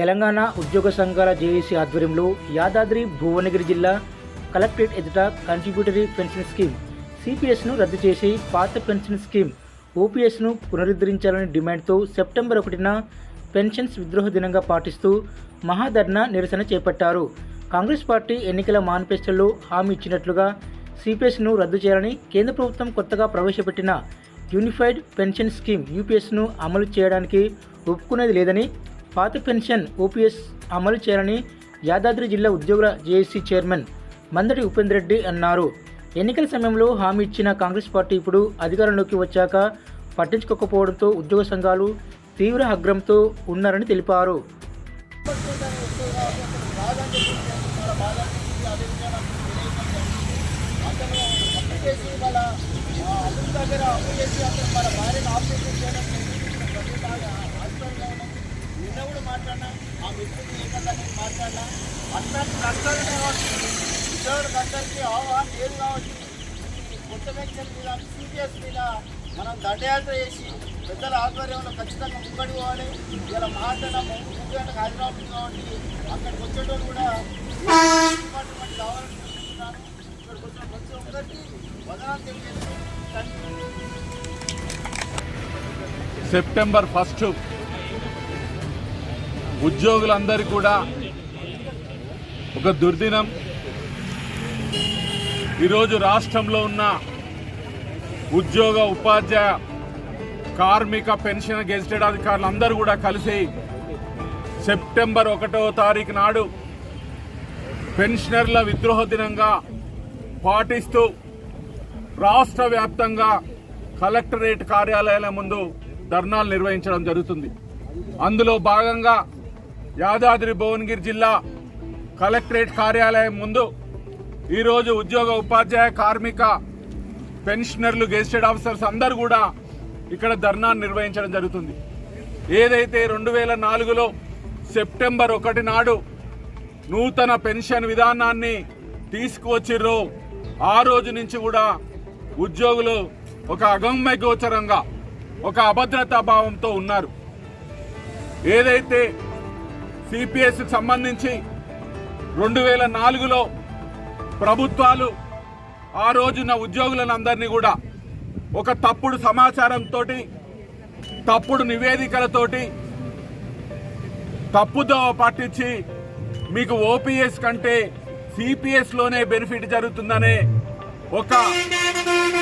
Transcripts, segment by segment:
తెలంగాణ ఉద్యోగ సంఘాల జేఏసీ ఆధ్వర్యంలో యాదాద్రి భువనగిరి జిల్లా కలెక్టరేట్ ఎదుట కంట్రిబ్యూటరీ పెన్షన్ స్కీమ్ సిపిఎస్ను రద్దు చేసి పాత పెన్షన్ స్కీమ్ ఓపీఎస్ను పునరుద్ధరించాలని డిమాండ్తో సెప్టెంబర్ ఒకటిన పెన్షన్స్ విద్రోహ దినంగా పాటిస్తూ మహాధర్నా నిరసన చేపట్టారు. కాంగ్రెస్ పార్టీ ఎన్నికల మేనిఫెస్టోలో హామీ ఇచ్చినట్లుగా సిపిఎస్ను రద్దు చేయాలని కేంద్ర ప్రభుత్వం కొత్తగా ప్రవేశపెట్టిన యూనిఫైడ్ పెన్షన్ స్కీమ్ యూపీఎస్ను అమలు చేయడానికి ఒప్పుకునేది లేదని పాత పెన్షన్ ఓపీఎస్ అమలు చేయాలని యాదాద్రి జిల్లా ఉద్యోగుల జేఏసీ చైర్మన్ మందడి ఉపేందర్ రెడ్డి అన్నారు. ఎన్నికల సమయంలో హామీ ఇచ్చిన కాంగ్రెస్ పార్టీ ఇప్పుడు అధికారంలోకి వచ్చాక పట్టించుకోకపోవడంతో ఉద్యోగ సంఘాలు తీవ్ర అగ్రంతో ఉన్నారని తెలిపారు. చేసి వాళ్ళ దగ్గర అప్పు చేసి అతను మన భార్యను ఆపరేషన్ చేయడం హాస్పిటల్లో ఉన్నాం నిన్న కూడా మాట్లాడినా ఆ వ్యక్తిని ఏమన్నా నేను మాట్లాడినా అట్లాంటి కష్టాలు కాబట్టి ఉద్యోగులకు అందరికీ అవగాహన లేదు కాబట్టి కొత్త పెన్షన్ మీద సీరియస్ మీద మనం దండయాత్ర చేసి పెద్దల ఆధ్వర్యంలో ఖచ్చితంగా ముంగడి పోవాలి. ఇలా మాట్లాడినా హైదరాబాద్ కాబట్టి అక్కడికి వచ్చేటోళ్ళు కూడా డిపార్ట్మెంట్ కావాలని కోరుకుంటున్నాను ఇక్కడికి వచ్చిన ప్రతి ఒక్కరికి వదనాలు తెలియజేస్తూ సెప్టెంబర్ ఫస్ట్ ఉద్యోగులందరికీ కూడా ఒక దుర్దినం. ఈరోజు రాష్ట్రంలో ఉన్న ఉద్యోగ ఉపాధ్యాయ కార్మిక పెన్షన్ గెజిటెడ్ అధికారులు అందరూ కూడా కలిసి సెప్టెంబర్ ఒకటో తారీఖు నాడు పెన్షనర్ల విద్రోహ దినంగా పాటిస్తూ రాష్ట్ర వ్యాప్తంగా కలెక్టరేట్ కార్యాలయాల ముందు ధర్నాలు నిర్వహించడం జరుగుతుంది. అందులో భాగంగా యాదాద్రి భువనగిరి జిల్లా కలెక్టరేట్ కార్యాలయం ముందు ఈరోజు ఉద్యోగ ఉపాధ్యాయ కార్మిక పెన్షనర్లు గెజిటెడ్ ఆఫీసర్స్ అందరూ కూడా ఇక్కడ ధర్నా నిర్వహించడం జరుగుతుంది. ఏదైతే రెండు వేల నాలుగులో సెప్టెంబర్ ఒకటి నాడు నూతన పెన్షన్ విధానాన్ని తీసుకువచ్చిర్రో ఆ రోజు నుంచి కూడా ఉద్యోగులు ఒక అగమ్య గోచరంగా ఒక అభద్రతా భావంతో ఉన్నారు. ఏదైతే సిపిఎస్కి సంబంధించి రెండు వేల నాలుగులో ప్రభుత్వాలు ఆ రోజున ఉద్యోగులను అందరినీ కూడా ఒక తప్పుడు సమాచారంతో తప్పుడు నివేదికలతోటి తప్పుదోవ పట్టించి మీకు ఓపీఎస్ కంటే సిపిఎస్లోనే బెనిఫిట్ జరుగుతుందనే ఒక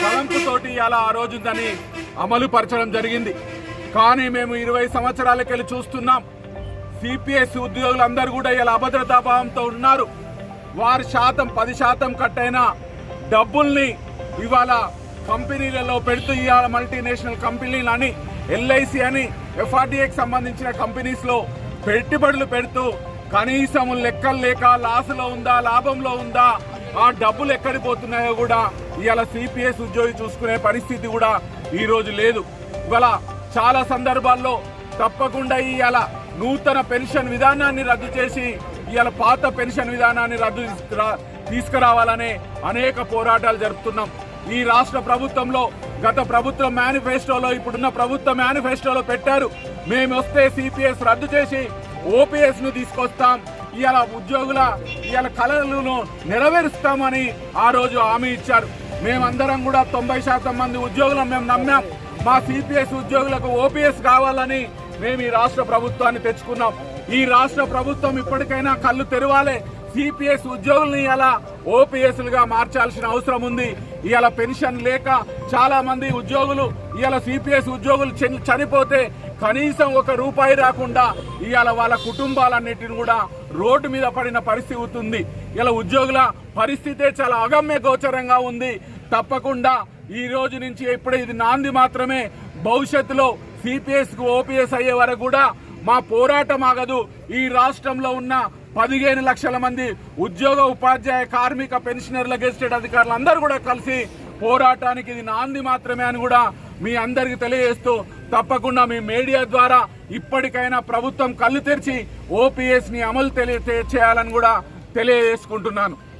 తలంపుతోటి అలా ఆ రోజుందని అమలు పరచడం జరిగింది. కానీ మేము ఇరవై సంవత్సరాలకెళ్ళి చూస్తున్నాం. సిపిఎస్ ఉద్యోగులందరూ కూడా ఇలా అభద్రతా భావంతో ఉన్నారు. వారి శాతం పది శాతం కట్టైన డబ్బుల్ని ఇవాళ కంపెనీలలో పెడుతూ ఇవాళ మల్టీనేషనల్ కంపెనీలు అని ఎల్ఐసి అని ఎఫ్ఆర్డిఏకి సంబంధించిన కంపెనీస్లో పెట్టుబడులు పెడుతూ కనీసం లెక్కలు లేక లాసులో ఉందా లాభంలో ఉందా ఆ డబ్బులు ఎక్కడికి పోతున్నాయో కూడా ఇవాళ సిపిఎస్ ఉద్యోగి చూసుకునే పరిస్థితి కూడా ఈరోజు లేదు. ఇవాళ చాలా సందర్భాల్లో తప్పకుండా ఇవాళ నూతన పెన్షన్ విధానాన్ని రద్దు చేసి ఇవాళ పాత పెన్షన్ విధానాన్ని రద్దు తీసుకురావాలనే అనేక పోరాటాలు జరుపుతున్నాం. ఈ రాష్ట్ర ప్రభుత్వంలో గత ప్రభుత్వ మేనిఫెస్టోలో ఇప్పుడున్న ప్రభుత్వ మేనిఫెస్టోలో పెట్టారు. మేము వస్తే సిపిఎస్ రద్దు చేసి ఓపీఎస్ను తీసుకొస్తాం. ఇవాళ ఉద్యోగుల ఇవాళ కళలను నెరవేరుస్తామని ఆ రోజు హామీ ఇచ్చారు. మేమందరం కూడా తొంభై శాతం మంది ఉద్యోగులను మేము నమ్మాం. మా సిపిఎస్ ఉద్యోగులకు ఓపీఎస్ కావాలని మేము ఈ రాష్ట్ర ప్రభుత్వాన్ని తెచ్చుకున్నాం. ఈ రాష్ట్ర ప్రభుత్వం ఇప్పటికైనా కళ్ళు తెరవాలి. సిపిఎస్ ఉద్యోగుల్ని ఇలా ఓపీఎస్లుగా మార్చాల్సిన అవసరం ఉంది. ఇలా పెన్షన్ లేక చాలా మంది ఉద్యోగులు ఇలా సిపిఎస్ ఉద్యోగులు చనిపోతే కనీసం ఒక రూపాయి రాకుండా ఇవాళ వాళ్ళ కుటుంబాలన్నిటిని కూడా రోడ్డు మీద పడిన పరిస్థితి ఉంది ఇలా ఉద్యోగుల పరిస్థితే చాలా అగమ్య గోచరంగా ఉంది. తప్పకుండా ఈ రోజు నుంచి ఇప్పుడు ఇది నాంది మాత్రమే. భవిష్యత్తులో సిపిఎస్కు ఓపీఎస్ అయ్యే వరకు కూడా మా పోరాటం ఆగదు. ఈ రాష్ట్రంలో ఉన్న పదిహేను లక్షల మంది ఉద్యోగ ఉపాధ్యాయ కార్మిక పెన్షనర్ల గెజిటెడ్ అధికారులు అందరూ కూడా కలిసి పోరాటానికి ఇది నాంది మాత్రమే అని కూడా మీ అందరికి తెలియజేస్తూ తప్పకుండా మీ మీడియా ద్వారా ఇప్పటికైనా ప్రభుత్వం కళ్ళు తెరిచి ఓపీఎస్ని అమలు తెలియ చేయాలని కూడా తెలియజేసుకుంటున్నాను.